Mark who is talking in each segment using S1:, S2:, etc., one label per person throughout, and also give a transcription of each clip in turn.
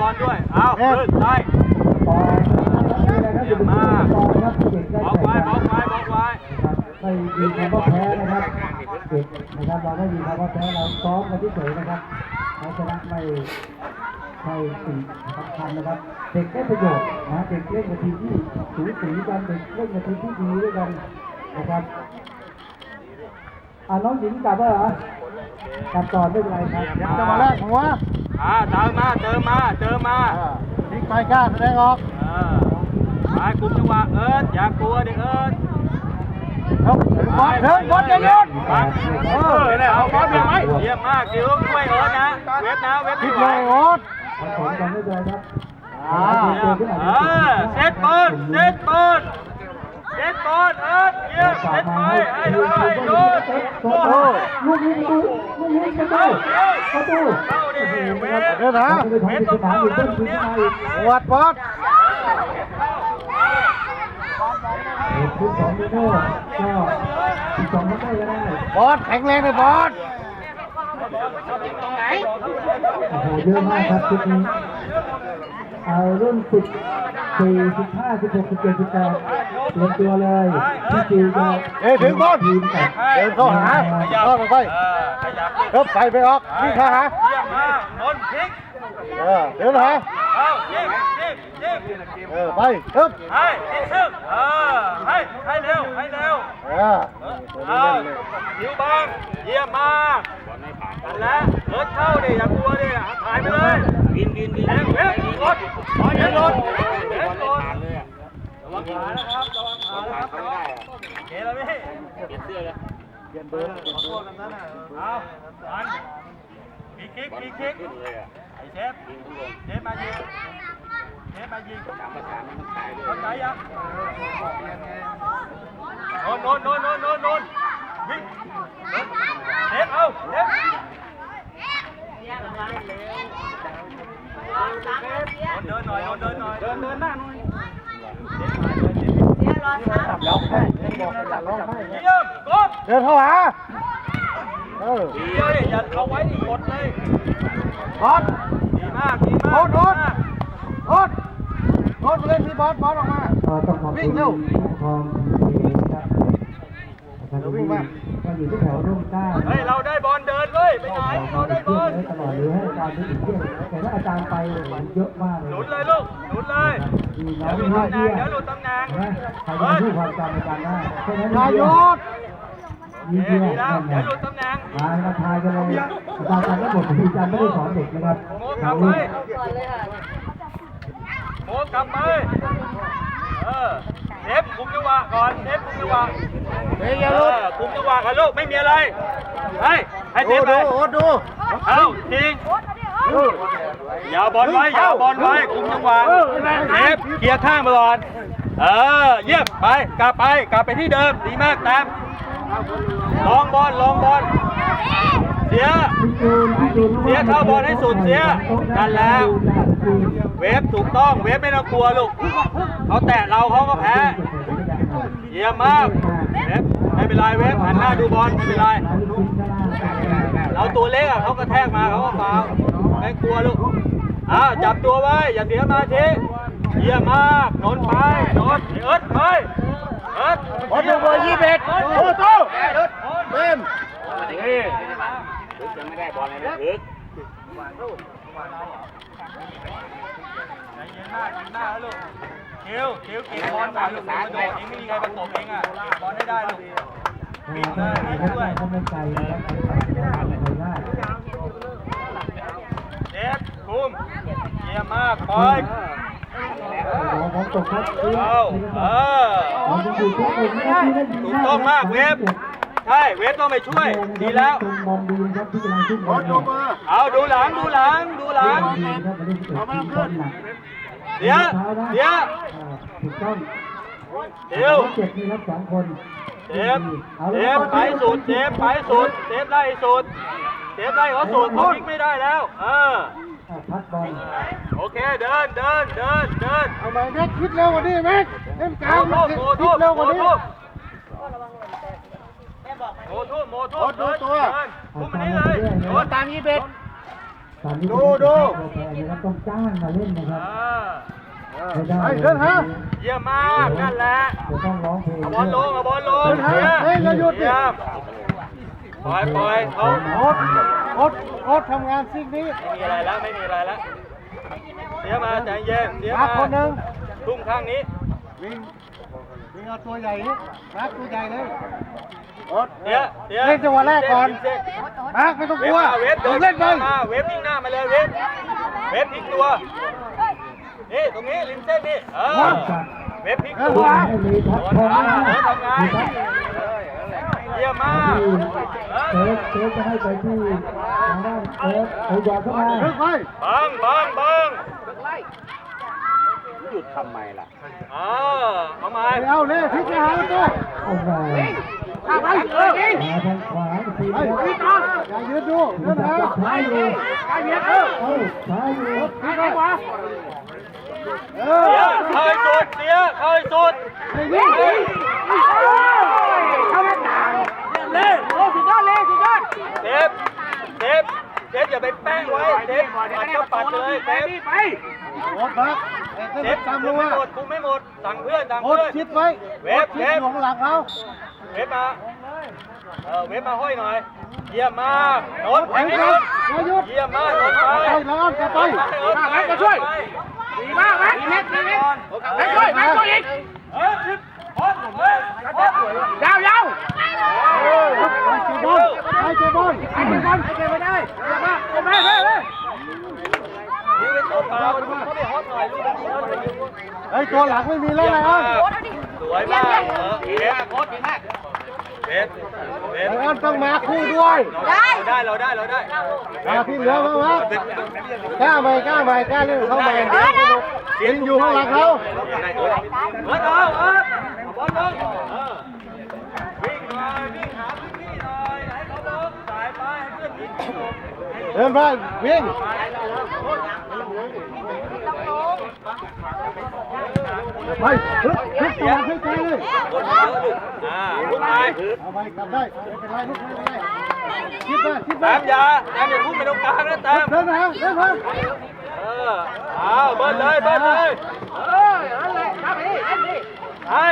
S1: บอลด้วย เอาขึ้นไป
S2: ปอยนะครับนี่แหละครับอยู่บนปอยครับเด็กได้
S1: บล็อก
S2: แข่ง
S1: ไว้
S2: ขั
S1: บล็อก
S2: น
S1: ไว้บล็อกไว้
S2: นะครับไม่มีคำว่าแพ้นะครับเด็กนะครับเราไม่มีคำว่าแพ้เราซ้อมกันเฉยๆนะครับเราชนะไม่ใช่สิ่งสำคัญนะครับ เด็กได้ประโยชน์นะเด็กเล่นกับทีมที่สูสีกันเด็กเล่นกับทีมที่ดีด้วยกันนะครับ อ่าน้องหญิงกลับแล้วเหรอกลับก่อนไม่เป็นไรครับ
S1: ยังจะมาแลกของวะอ่าเติมมาเติมมาเติมมา
S3: ทิ้งไปกล้าแสดงออก
S1: เออไปกลุ่มจังหวะเอิร์ธอย่ากลัวดิเอิร์ธ
S3: ครับบอลเถิงบอลอย่าหยุด
S1: ปั๊บ
S3: เออเนี่ยเอาบอลไปไหม
S1: เยี่ยมมากดิวช่วยเอิร์ธนะเวทนะเวท
S3: ผิ
S1: ไม่
S3: ด
S1: ไหว
S3: เลยโอ๊ต
S2: ผสมกันไม่เป็นไรครับ
S3: อ่า
S1: เยี่ยมเออเซตบอลเซตบอล เซตบอลเอิร์ธเยี่ยมเซตไปให้เลยโดน
S2: โอ้โหลูกยิงลูกยิงประตูประตู
S1: เข้าดิเวท
S3: เดี๋ยวนะ
S1: เวทต้องเข้าแล้วตรงเนี้ย
S3: วัดบอล
S2: ชุดของมิโน่ก็สิบสองไม่ได้ก็ได้
S3: บอลแข็งแรงเลยบอล
S2: โอ้โหเยอะมากครับชุดนี้เอารุ่นสิบสี่สิบห้าสิบหกสิบเจ็ดสิบแปด เตรียมตัวเลยพี่จิวจะ
S3: เอ้ยถึงบอล
S2: ทีมกับ
S3: เดินเข้าหาเข้าไปไป
S1: เออขยับดิ
S3: ครับไปไปออกนี่เข้าหา
S1: เยี่ยมมากนนท์พลิก
S3: เออเดินหา
S1: เอายิงยิงยิง
S3: เออไปครับ
S1: ให้ยิงซึ่งเออให้ให้เร็วให้เร็ว
S3: เออ
S1: เอายิวบังเยี่ยมมากกันแล้วเอิร์ธเข้าดิอย่ากลัวดิถ่ายไปเลยวินวินวินเอ็งเอ็งรถเอ็งรถเอ็งรถ ระวังขานะครับ ระวังขานะครับโอเคแล้วพี่เปลี่ยนเสื้อเลยเปลี่ยนเบอร์ขอโทษกันนั้นน่ะเอาอันพีคิกพีคิกไอ้เชฟเชฟมายิงเชฟมายิงเข้าใจยังโน่นโน่นโน่นโน่นโน่นโน่นวิ่งเชฟเอาเชฟเดินหน่อยเดินหน่อยเดินเดินหน้าหน่อย เดิ
S3: นเข้าหาเออ
S1: ดีเลยอย่าเอาไว้ดิกดเลย
S3: บอล
S1: ดีมากดีมาก
S3: โอ๊ตโอ๊ตโอ๊ตโอ๊ตเล่นที่บอลบอลออกมาวิ่งเร็ว
S2: กครองทีมนะครับ
S3: เดี๋ยววิ่งมา
S2: ก็อยู่ที่แถวร่มเกล้า
S1: เฮ้ยเราได้บอลเดินเว้ยไปไหนเราได้บอล
S2: ตลอดหรือให้อาจารย์ที่ถึงเที่ยงแต่ถ้าอาจารย์ไปเยอะมากเลย
S1: หนุนเลยลูกหนุนเลย
S2: มีน้
S1: เดี๋
S2: อ
S1: ยว
S2: ง
S1: หลุ
S2: มี
S1: ด
S2: ห้า
S1: ตำแหน่
S2: เที่
S1: ง
S2: ยง
S1: เดี๋ยวหลุดตำแหน่ง
S2: ใครจะรู้ความจำอาจารย์ได้แค่นั้น
S3: นาย
S2: เดี
S3: ย
S2: ยว
S3: ศ
S2: มี
S1: ดี
S2: เดียว
S1: แล้ว
S2: นั่นไง
S1: เดี๋ยวหลุดตำแหน่ง
S2: มามาทายกันเลยอาจารย์จำได้หมดอาจารย์ไม่ได้สอนเด็กนะครับ
S1: โมกลับไปโมกลับไปเออเทปคุมจังหวะก่อนเทปคุมจังหวะ
S3: เฮ้ยอย่าหลุด
S1: เออคุมจังหวะก่อนลูกไม่มีอะไรเฮ้ยให้เท
S3: ดู
S1: ปไป
S3: ดูโอ๊ตดู
S1: เอาจริงอย่าเอาบอลไว้อย่าเอาบอลไว้คุมจังหวะเทปเคลียร์ข้างไปก่อนเออเยี่ยมไปกลับไปกลับไปที่เดิมดีมากแต้มลองบอลลองบอลเสีย
S2: พี่จูนพี่จูน
S1: เสียเข้าบอลให้สุดเสียนั่นแล้ว เวฟถูกต้องเวฟไม่ต้องกลัวลูกเขาแตะเราเขาก็แพ้ เยี่ยมมากเวฟไม่เป็นไรเวฟหันหน้าดูบอลไม่เป็นไรเราตัวเล็กอะเขากระแทกมาเขาก็ฟาวไม่กลัวลูกอ้าวจับตัวไว้อย่าเสียมาทีเยี่ยมมากนนไปนนเอิร์ดไปเอิร์ด
S3: โอ๊ตดูเบอร์ยี่สิบเอ็ดโอ้โตเต็ม
S1: นี่ยังไม่ได้บอลเลยนะึกใจเย็นมากเย็นมากลูก คิวคิวเก็บบอลก่อนลูกกระโดดเองไม่มีใครประกบเองอะบอลให้ได้ลูกบินเลยบินด้วย
S2: ถ้าไม่ไกลนะครับไปได้
S1: เจ็บคุมเยี่ยมมากคอย
S2: ผมตกครับ
S1: เอาเออ
S2: ตุนไม่ได้
S1: ถูกต้องมากเวฟใช่เวฟต้องไปช่วย ดีแล้ว
S2: มองดีครับที่กำลังขึ้น
S3: เอา
S1: ดูหลังดูหลังดูหลัง
S2: ดีครับมาเล่น เกิดทีมบอลหนัก
S1: เดี๋ยวเดี๋ยว
S2: ถูกต้อง
S1: เดี๋ยว
S2: เจ็บนี่ครับสองคน
S1: เจ็บเจ็บไปสุดเจ็บไปสุดเจ็บไล่สุดเจ็บไล่เขาสุดเขาพลิกไม่ได้แล้ว เออ
S2: พัดบอล
S1: โอเคเดินเดินเดินเดิน
S3: เอาไปแม็กคิดเร็วกว่านี้แม็กเล่นกลาง
S1: โม
S3: คิ
S1: ทุ
S3: ด
S1: บโม
S3: เร็วก
S1: ทุ
S3: ว่า
S1: บ
S3: นี้
S1: โมทุบโมทุบ
S3: โอ๊ตดูตัว
S1: เดินคุมอันนี้เลยโด
S3: โอ๊
S1: น
S3: ตตามยี่สิบเอ็ด
S2: การที่
S3: ดูดู
S2: ตัวแทนนะครับต้องจ้างมาเล่นนะครับ
S1: อ่า
S2: ไม่ได้
S3: ไปเดินหา
S1: เยี่ยมมาก นั่นแหละ
S2: จะต้องร้องเพลง
S1: เอาบอลลงเอาบอลลง
S3: เดินหาเฮ้ยอย่าหยุดดิ
S1: เยี่ยมปล่อยปล่อยเขา
S3: โอ๊ตโอ๊ตโอ๊ตทำงานซิกนี้
S1: ไม่มีอะไรแล้วไม่มีอะไรแล้วเสียมาใจเย็นเสีย
S3: มา
S1: มา
S3: คนหนึ่ง
S1: ทุ่มข้างนี้
S3: วิ่งวิ่งเอาตัวใหญ่นี่มาร์คตัวใหญ่เลยโอ๊ต
S1: เดี๋ยวเดี๋ยว
S3: เล่นจังหวะแรกก่อน
S1: เส้น
S3: มาร์คไม่ต้อง
S1: เว
S3: ก
S1: ฟ
S3: ลัว
S1: มาเวฟเดิน
S3: เล่นไป
S1: มาเวฟวิ่งหน้ามาเลยเวฟเวฟพลิกตัวนี่ตรงนี้ริมเส้นนี่เออเวฟพลิกตัว
S2: ให้มีทัก
S1: โด
S2: ทอนง
S1: มา
S2: นะ
S1: เออทำไง
S2: มีทัก
S1: เยี่ยมมาก
S2: ที่เซฟเซฟจะให้ไปที่ทางด้านเซฟเอาหยอดเข้ามา
S3: เฮ้ยไป
S1: บังบังบัง
S4: หยุดทำไมล่ะ
S1: เออเอามา
S3: ไปเอาเลยพลิกไปหาประตู
S2: เอามา
S3: ข้าไปเออยิง
S2: มาทางขวาอีกที
S3: ไป
S2: นะครับ
S3: พลิกก่ออย่ายืนดูเดินหา
S2: ช้าอยู่
S3: ไอ้เบียดเออ
S2: เอ้าช้าอยู่
S3: พลิกไปขวาเอ
S1: เสีย
S3: อ
S1: เข้าให้สุดเสียเข้าให้สุด
S3: ยิงยิงเข้ามาต่างเล่โอ้สุดยอดเลยสุดยอด
S1: เซฟเซฟเซฟอย่าไปแป้งไว้เซฟปัดก็ปัดเลยเซฟ
S3: โอ๊ตมาเอ็ง
S1: เซ
S3: ก็
S1: ฟ
S3: ตาม
S1: คุ
S3: ลง
S1: ไม่าหมดคุมไม่หมดสั่งเพื่อนสั่งเพื่อน
S3: ชิดไว้
S1: เว
S3: โอ๊
S1: ฟ
S3: ตชิด
S1: เวฟ
S3: อยู่ข้างหลังเขา
S1: เวฟมาเออเวฟมาห้อยหน่อย เยี่ยมมากโดนแท
S3: แข่
S1: ง
S3: ง
S1: ให้
S3: กั
S1: โด
S3: น
S1: น
S3: อย่าหยุด
S1: เยี่ยมมากโดนไป
S3: ไปแล้วกลับไป
S1: ไปก็ช่วยดีมากไหมดีเม็ดดีเม็ดไปช่วยไปช่วยอีกเออชิบพอดเฮ้ยยาวยาว
S3: ไปเก็บบอลไปเก็บบอลไปเก็บไม่ได้อย่ามาเอาไปเฮ้ยเฮ้ย
S1: ยิงเป็นตัวเปล่าเขาไปฮอตหน่อยลูกนี้ฮอตไปยิง
S3: เฮ้ยตัวหลังไม่มีแล้วไงอะ
S1: ส วยมากเออเวฟโคตรดีมากเวฟเวฟ
S3: ไอ้อันต้องมาคู่ด้วย
S1: เราได้เราได้เราได้
S3: มาที่เหลือมามากล้าไหมกล้าไหมกล้าเล่นเข้ามายิงอยู่ข้างหลังเขา
S1: เออเอาเออบอลลงเออวิ่งหน่อยวิ่งหาพื้นที่หน่อยให้เขาลงสายไปให้เพื่อนวิ่งให้ลง
S3: เดินไปวิ่ง ไปฮึบฮึบต่อให้ใจเลย
S1: คนเยอะลูกอ่าลูกไป
S3: เอาไปกลับได้ไม่เป็นไรลุกไม่เป็นไรคิดไปคิดไป
S1: ตามยาตามอย่าพุ่งไปตรงกลางนะตาม
S3: เดินทางเดินทาง
S1: เออเอาเบิ้ลเลยเบิ้ลเลยเออนั่นแหละครับพี่เล่นดิไอ้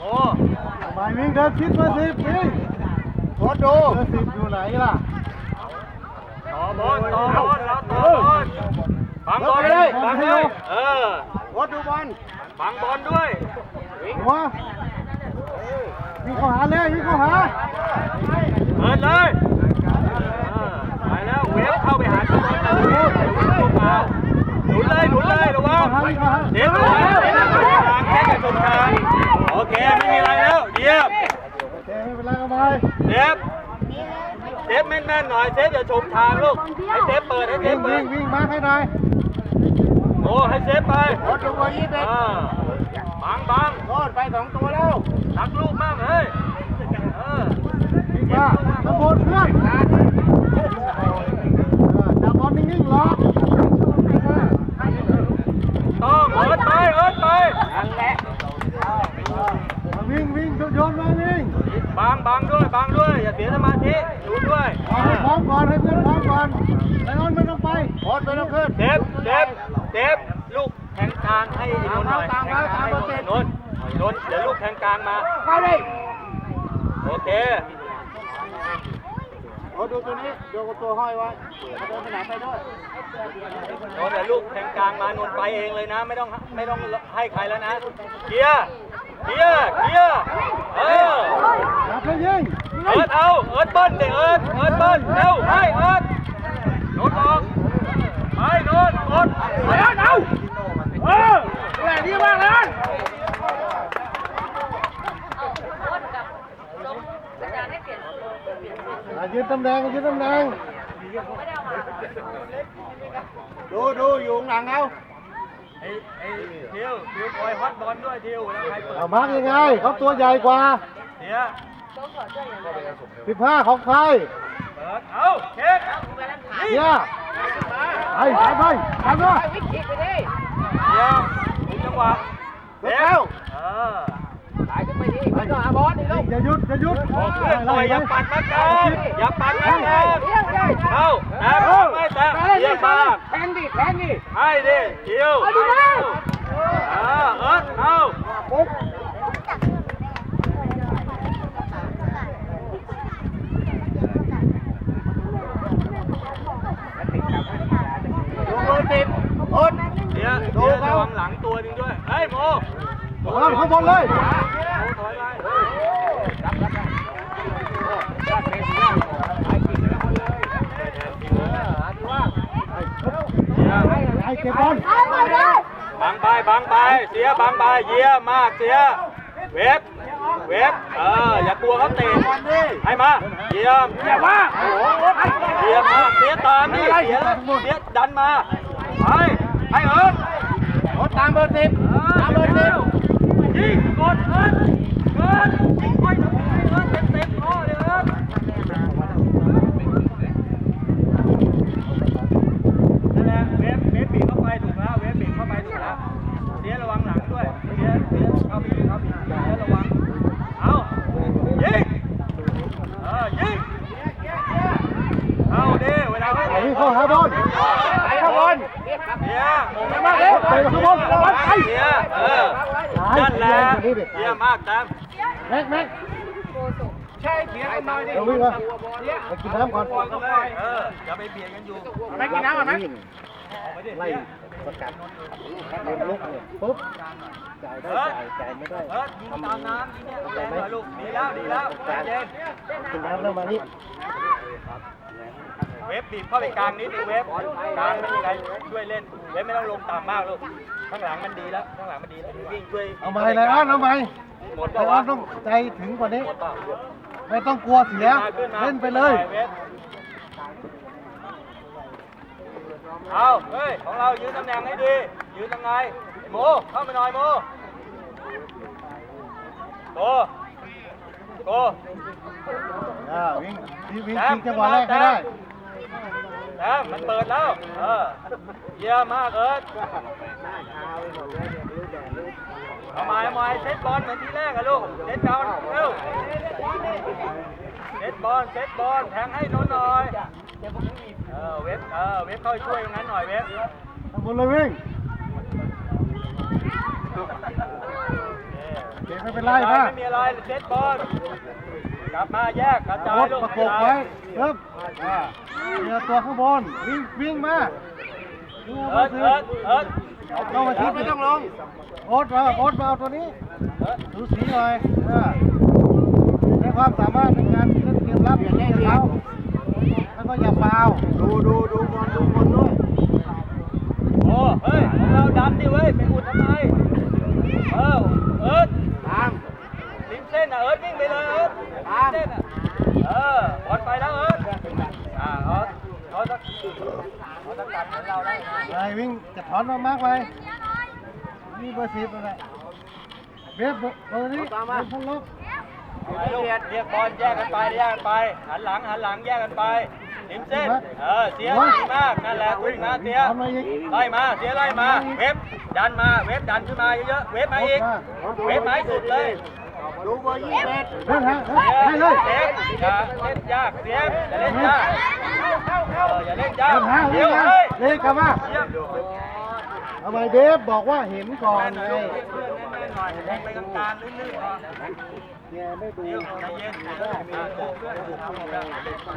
S1: โอ้
S3: ไปวิ่งเดินคิดมาสิวิ่งโคตรดูเบอร์สิบอยู่ไหนล่ะ
S1: ต่อบอลต่อบอลเราต่อบอลบังบอลเลยบังเลยเออ
S3: โคตรดูบอล
S1: บังบอลด้วย
S3: หัววิ่งเข้าหาเลยวิ่งเข้าหา
S1: เปิดเลยเออไปแล้วเวฟเข้าไปหาตัวบอลเลยหนุนเลยหนุนเลยระวัง
S3: วิ่งเข้าหา
S1: เดี๋ยวระวังเดี๋ยวระวังทางแค่จะชมทางโอเคไม่มีอะไรแล้ว เยี่ยม
S3: โอเคไม่เป็นไรเอาไป
S1: เซฟเซฟแม่นๆหน่อยเซฟอย่าชมทางลูกให้เซฟเปิดให้เซ
S3: วิ่
S1: ฟ
S3: ง
S1: เปิ
S3: วิ่
S1: ด
S3: งวิ่งมาให้หน่อย
S1: โอ้ให้เซฟไป
S3: โคตรดูบอลยี่สิบ
S1: อ่าบังบัง
S3: โคตรไปสองตัวแล้ว
S1: รักลูกมากเลยเออ
S3: วิ่งมาขบวนเพื่อนจับบอลนิ่งๆรอ
S1: ต้องเอิร์ดไปเอิร์ดไป
S3: วิ่งวิ่ง โยนมาวิ่ง
S1: บังบังด้วยบังด้วย อย่าเสียสมาธิดูด้วย
S3: เอาให้พร้อมก่อนให้เพื่อนพร้อมก่อนไลออนไม่ต้องไปโอ๊ตไม่ต้องขึ้น
S1: เซฟเซฟเซฟลูกแทงกลางให้นนท์หน่อย
S3: ตามมาตามมาเสร็จ
S1: นนท์นนท์เดี๋ยวลูกแทงกลางมา
S3: เข้าดิ
S1: โอเค
S3: โอ้ดูตัวนี้โยกตัวห้อยไว้เดินไปไหนไปด้วย
S1: นนท์เดี๋ยวลูกแทงกลางมานนท์ไปเองเลยนะ ไม่ต้องไม่ต้องให้ใครแล้วนะเคลียร์ เคลียร์เคลียร์เออ
S3: อย่าไปยิง
S1: เอิร์ดเอาเอิร์ดเบิ้ลเดี๋ยวเอิร์ดเอิร์ดเบิ้ลเร็วไปเอิร์ดโนนออกไปโนนกดไปเอิร์ดเอาเออแหละดีมากเลย
S3: อะยืนตำแหน่งยืนตำแหน่งดูดูอยู่ข้างหลังเอา
S1: ไอ้ไอ้ทิวทิวคอยฮอตบอลด้วยทิวแล้วใครเปิด
S3: เอามาร์กยังไงเขาตัวใหญ่กว่า
S1: เสีย
S3: 15ของใคร
S1: เปิดเอาเช็ค
S3: เนี่ยไปไปไปไปด้วย
S1: เสียคุณจะงหวะ
S3: ยกเข้า
S1: เออ
S3: อย่าหยุดอย่าหยุด
S1: ออกเพื่อนหน่อยอย่าปัดมากลางอย่าปัดมากลางเข้าแต่ไม่แต่เยี่ยมมาก
S4: แทงดิแทงดิ
S1: ให้ดิคิวเออเอิร์ธเอา
S4: ดูมือติดคน
S1: เดี๋ยวเดี๋ยวระวังหลังตัวหนึงด้วยเฮ้ยโม
S3: วางข้างบนเลย
S1: โมถอยไปเยี่ยม
S3: ไอ้ เก็บบอล
S1: บังไปบังไปเสียบังไปเยี่ยมมากเสียเวฟเวฟเอออย่ากลัวเขาเตะให้มาเยี่ยมอย่าว่าเยี่ยมมากเสียตามนี่เสียเสียดันมาไปให้เอิร์ธ
S4: รถตามเบอร์สิบ
S1: ตามเบอร์เร็วยิงกดเอิร์ธเอิร์ธยิงไปทำไมเอิร์ธเต็มเต็มข้อเลยเอิร์ธนั่นแหละเวฟเวฟบีบเข้าไปถูกแล้วเวฟบีบเข้าไปถูกแล้วเสียระวังหลังด้วยเสียเสียเข้าไปเข้าไปเสียระวังเอายิงเออยิงเอาดิเวลาเขา
S3: ไอ้นี่เข้าหาบอล
S1: ไปข้างบนเสียมงไม่มากเลย
S3: ไปข้างบนระวังไป
S1: เสียเออนั่นแหละ เยี่ยมมากตาม
S3: แม็กแม็ก
S4: ใช่เขียนกันหน่อยดิ
S3: เดี๋ยววิ่งมาไปกินน้ำก่อน
S1: เอออย่าไปเบียดกันอยู่
S4: ไม่กินน้ำก่อนไหม
S3: ไล่ประกัดเล่นลุกเนี่ยปุ๊บจ่ายได้จ่ายจ่ายไม่ได้
S1: เออยิงตามน้ำยิงเนี่ยแรงหน่อยลูกดีแล้วดีแล้วใจเย็น
S3: กินน้ำแล้วมานี่
S1: เวฟบีบเข้าไปกลางนิดนึงเวฟกลางไม่มีใครช่วยเล่นเวฟไม่ต้องลงต่ำมากลูกข้างหลังมันดีแล้วข้างหลังมันดีแล้ววิ่งช่วย
S3: เอาใหม่เลยอ้อนเอาใหม่
S1: หมด
S3: ไล
S1: แล้ว
S3: ออ
S1: วะ
S3: นต้องใจถึงกว่านี้
S1: หมดเปล่า
S3: ไม่ต้องกลัวเสีย
S1: ขึ้มา
S3: เล่นไปเลย
S1: วฟเอาเฮ้ยของเรายืนตำแหน่งให้ดียืนยังไงโมเข้ามาหน่อยโมโตโต
S3: อ่าวิ่งวิ่งชิงจังหวะแรกให้ได้
S1: แต้มมันเปิดแล้ว เออ เยี่ยมมากเอิร์ธเอาไม้เอาไม้เซตบอลเหมือนทีแรกอะลูก เซตบอลเร็วเซตบอล เซตบอล แทงให้นนท์หน่อย เออ เว็บ เออ เว็บเข้าไปช่วยตรงนั้นหน่อยเว็บ
S3: ข้างบนเลยวิ่งเก็บไม่เป็นไรป่ะ
S1: ไม่มีอะไร เซตบอล กลับมาแยกกระจา
S3: โอ๊
S1: ย
S3: ต
S1: ลูก
S3: ประกบไว้เริ่มอ่าเดี๋ยวตัวข้างบนวิ่งวิ่งมาวิ่ง
S1: เอิ
S3: มา
S1: ร์ธเอิร์ธเอิร์ธ
S3: เข้ามาชิดไม่ต้องลงโอ๊ตมาโอ๊ตมาเอาตัวนี้
S1: เอิร์ธ
S3: ดูสีหน่อยอ่าใช้ความสามารถในการเล่นเกมรับอย่างเท้าแล้วก็อย่าฟาวดูดูดูบอลดูบอลด้วย
S1: โอ้เฮ้ยของเราดันดิเว้ยไปอุดทำไมเออเอิร์ธ
S4: ตาม
S1: ริม เส้นอะเอิร์ธวิ่งไปเลยเอิร์ธริมเส้นอะเออบอลไปแล้วเอิร์ธอ่าเขาเขาสักเขาสักกันเหมือนเราได้นะ
S3: ไอ้วิ่งจะถอนมามากไปนี่เบอร์สิบนั่นแหละเว็บเบอร์เบอร์นี้เว็บพันลบ
S1: ไปลูกเรียกบอลแยกกันไปแยกกันไปหันหลังหันหลังแยกกันไปริมเส้นเออเสียดีมากนั่นแหละถูกนะเสีย
S3: ทำอะไรอีก
S1: ไล่มาเสียไล่มาเว็บดันมาเว็บดันขึ้นมาเยอะๆเว็บมาอีกเว็บมาให้สุดเลย
S4: ดูเบอร์ยี่สิบเอ็ด
S3: เล่นฮะให้เลย
S1: เซฟอย่าเล่นยากเซฟอย่าเล่นยากเอออย่าเล่นยาก
S3: เล่นฮะ
S1: เดี๋
S3: เล่
S1: ยวน
S3: ฮะ
S1: เฮ้ย
S3: เล่นกลับมา
S1: เยี่ยม
S3: ทำไมเดฟบอกว่าเห็นก่อน
S1: แม่ห
S3: ไง
S1: น่อยลูกเพื่อนแน่นๆหน่อยแทงไปกลางๆลื่นๆพอ
S3: แกไม่ดู
S1: ใจเย็นอ่าโตเพื่อนทำหมดแล้ว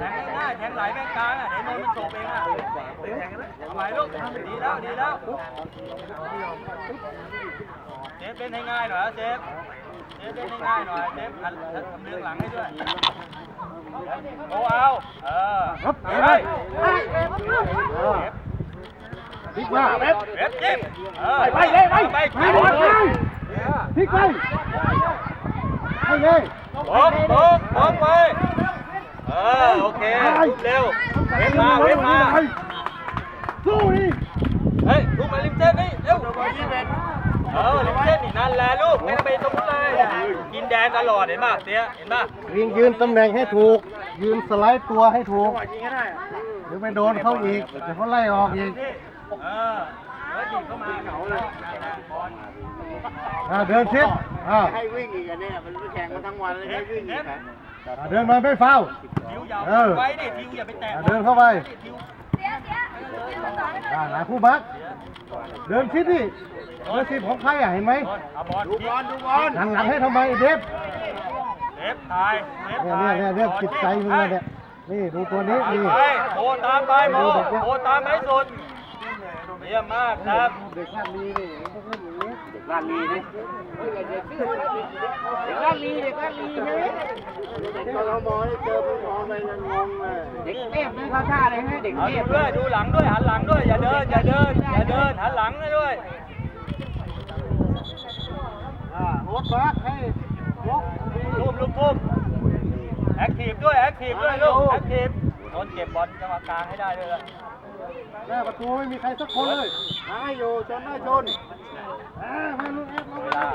S1: แทงง่ายแทงไหลแม่งกลางอะเดี๋ยวนนมันโฉบเองอะทำไมลูกดีแล้วดีแล้วเซฟเล่นให้ง่ายหน่อยนะเซฟ เซฟเล่นง่ายหน่อยเซฟหันทำเรื่องหลังให้ด้วยโอ้เอาเออเฮ้ย
S3: พลิกมา
S1: เว็บเว็บจิ้ม
S3: ไปไปเลยไป
S1: ไป
S3: ไปไปพลิกไปให้เลย
S1: โป๊กโป๊กโป๊กไปเออโอเคเร็วเว็บมาเว็บมา
S3: สู้ดิ
S1: เฮ้ยลูกมาริมเส้นนี่เร็วเออริมเส้นนี่นั่นแหละลูกไม่ต้องไปตรงนู้นเลย งตลอดเห็นป่ะเตี้ยเห็นป่ะ
S3: วิ่งยืนตำแหน่งให้ถูก ยืนสไลด์ตัวให้ถูกหรือไปโดนเขาอีกเดี๋ยวเขาไล่ออกอีก
S1: นี่เออเเฮ้ยดิเข้ามาเหงาเลย
S3: อ่าเดินชิดอ่า
S4: ให้วิ่งอีกอันเนี่ยมันแข่งมาทั้งวันเลยให้วิ่งอีกนะ
S3: อ่าเดินมาไม่เฝ้า
S1: ทิวยาว
S3: เออ
S1: ไว้ดิทิวอย่าไปแตะ
S3: อ่าเดินเข้าไป
S1: ทิว
S3: อ่าหาคู่มัดเดินชิดดิ เบอร์สิบของใครอะเห็นไหม
S1: เอาบอล
S4: ดูบอลดูบอล
S3: หลังหลังให้ทำไมเดฟ
S1: เล็บตายเล็บ
S3: เนี่ย
S1: ตาย
S3: เนี่ยเนี่ยเนี่ยจิตใจมึงเลยเนี่ยนี่ดูตัวนี้นี่
S1: ไปโทตามไปโมโทตามไปให้สุดเยี่ยมมากครับ
S3: เด็กข้างนี้นี่พวกนี้อย่างนี้
S4: เด็กลาดลีนี่เด็กลาดลีเด็กลาดลีใช่ไหมเด็กกทมนี่เจอผู้มองไปยังงงเลยเด็กเทพนี่เขาท่าเลยไหมเด็ก
S1: เอา
S4: เท
S1: ดู
S4: พ
S1: ด้วยดูหลังด้วยหันหลังด้วยอย่าเดินอย่าเดินอย่าเดินหันหลังให้ด้วย
S3: รถบัสให้ยก
S1: ทุ่มลูกทุ่มแอคทีฟด้วยแอคทีฟด้วยลูกแอคทีฟโดนเก็บบอลจังหวะกลางให้ได้ด้วยล่ะ
S3: แม่ประตูไม่มีใครสักคนเลย
S4: หาอยู่จนหน้าชน
S3: อ่าให้ลูกแอดลง
S1: เว
S3: มา
S1: ลา